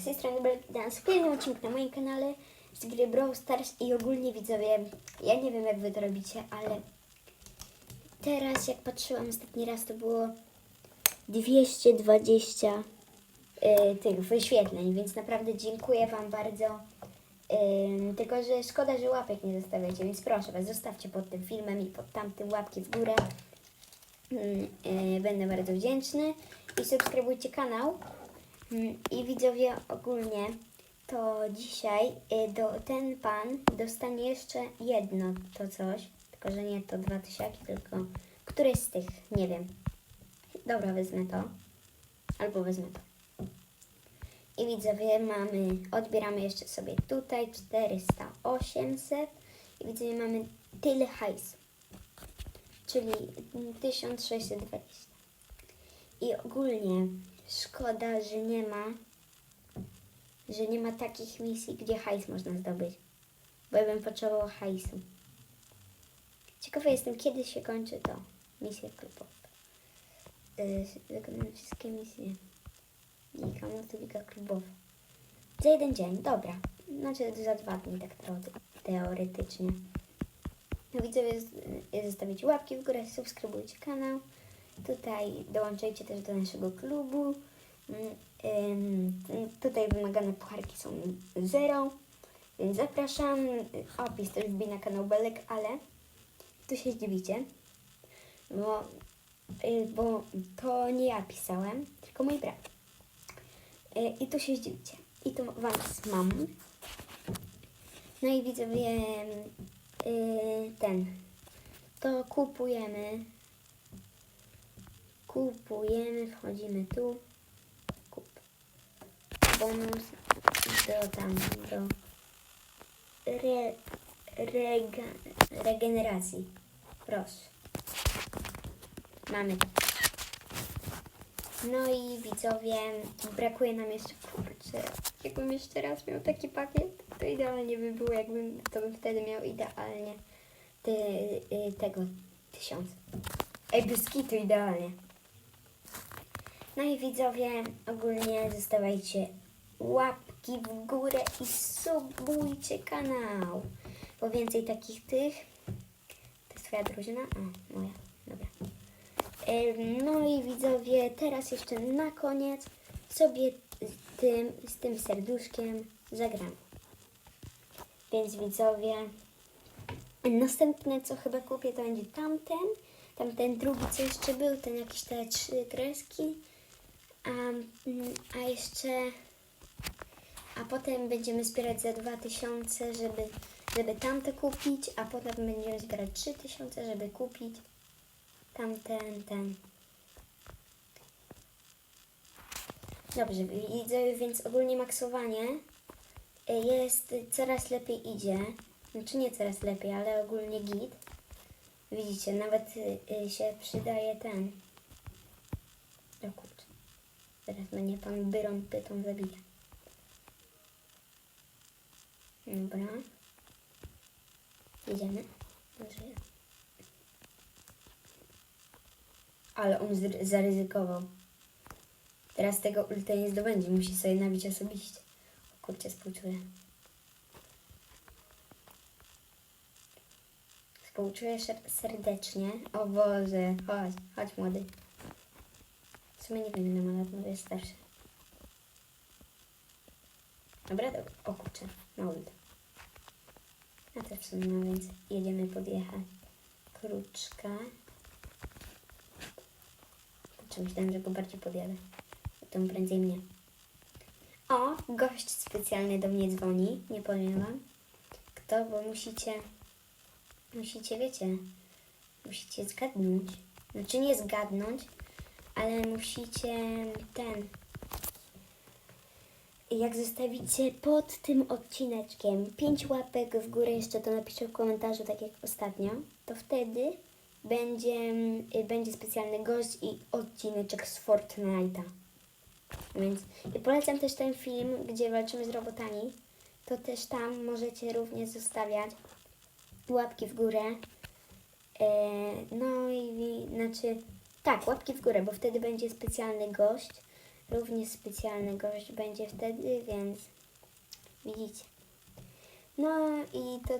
Z tej strony Breakdance, kolejny odcinek na moim kanale z gry Brawl Stars i ogólnie widzowie, ja nie wiem jak wy to robicie, ale teraz jak patrzyłam ostatni raz to było 220 y, tych wyświetleń, więc naprawdę dziękuję wam bardzo. Ym, tylko, że szkoda, że łapek nie zostawiacie, więc proszę was, zostawcie pod tym filmem i pod tamtym łapki w górę. Ym, y, będę bardzo wdzięczny i subskrybujcie kanał. I widzowie ogólnie to dzisiaj y, do, ten pan dostanie jeszcze jedno to coś, tylko że nie to dwa tysiaki, tylko któreś z tych, nie wiem. Dobra, wezmę to. Albo wezmę to. I widzowie mamy, odbieramy jeszcze sobie tutaj 400, 800 i widzowie mamy tyle hajsu, czyli mm, 1620. I ogólnie szkoda, że nie ma, że nie ma takich misji, gdzie hajs można zdobyć. Bo ja bym potrzebował hajsu. Ciekawa jestem, kiedy się kończy to. Misja klubowa. Yy, wszystkie misje. I to liga klubowa. Za jeden dzień, dobra. Znaczy za dwa dni, tak teore- teoretycznie. No widzowie, zostawicie łapki w górę, subskrybujcie kanał. Tutaj dołączajcie też do naszego klubu. Mm, Tutaj wymagane pucharki są zero, więc zapraszam. Opis też wbij na kanał Belek, ale tu się zdziwicie, bo, y, bo to nie ja pisałem, tylko mój brat. Y, I tu się zdziwicie. I tu was mam. No i widzowie, y, ten, to kupujemy kupujemy, wchodzimy tu, kup. Bonus do tam, do re, rega, regeneracji. Proszę. Mamy. No i widzowie, brakuje nam jeszcze, kurczę, jakbym jeszcze raz miał taki pakiet, to idealnie by było, jakbym, to bym wtedy miał idealnie ty, tego tysiąc. Ej, bez kitu idealnie. No i widzowie, ogólnie zostawiajcie łapki w górę i subujcie kanał. Po więcej takich tych. To jest twoja drużyna? A, moja. Dobra. No i widzowie, teraz jeszcze na koniec sobie z tym, z tym serduszkiem zagramy. Więc widzowie, następne co chyba kupię to będzie tamten. Tamten drugi co jeszcze był, ten jakieś te trzy kreski. A, a jeszcze. A potem będziemy zbierać za 2000, żeby, żeby tamte kupić, a potem będziemy zbierać 3000, żeby kupić tamten, ten. Dobrze, widzę, więc ogólnie maksowanie y, jest coraz lepiej idzie. Znaczy nie coraz lepiej, ale ogólnie git. Widzicie, nawet y, się przydaje ten. Teraz mnie pan Byron pytą zabija. Dobra. Jedziemy. Dobrze. Ale on zaryzykował. Teraz tego ulta nie zdobędzie. Musi sobie nabić osobiście. O kurczę, współczuję. Współczuję ser- serdecznie. O Boże, chodź, chodź młody. W sumie nie wiem ile ma lat, może jest starszy. Dobra, dobra. O kurczę, ma ult. Ja też w sumie mam, więc jedziemy podjechać. Kruczka. Kurczę, myślałem, że go bardziej podjadę. To prędzej mnie. O, gość specjalny do mnie dzwoni. Nie powiem wam. Kto, bo musicie... Musicie, wiecie... Musicie zgadnąć. Znaczy nie zgadnąć, ale musicie ten. Jak zostawicie pod tym odcineczkiem 5 łapek w górę, jeszcze to napiszę w komentarzu, tak jak ostatnio, to wtedy będzie, y, będzie specjalny gość i odcineczek z Fortnite'a. Więc i polecam też ten film, gdzie walczymy z robotami. To też tam możecie również zostawiać łapki w górę. E, no i znaczy, tak, łapki w górę, bo wtedy będzie specjalny gość Również specjalny gość będzie wtedy, więc widzicie. No i to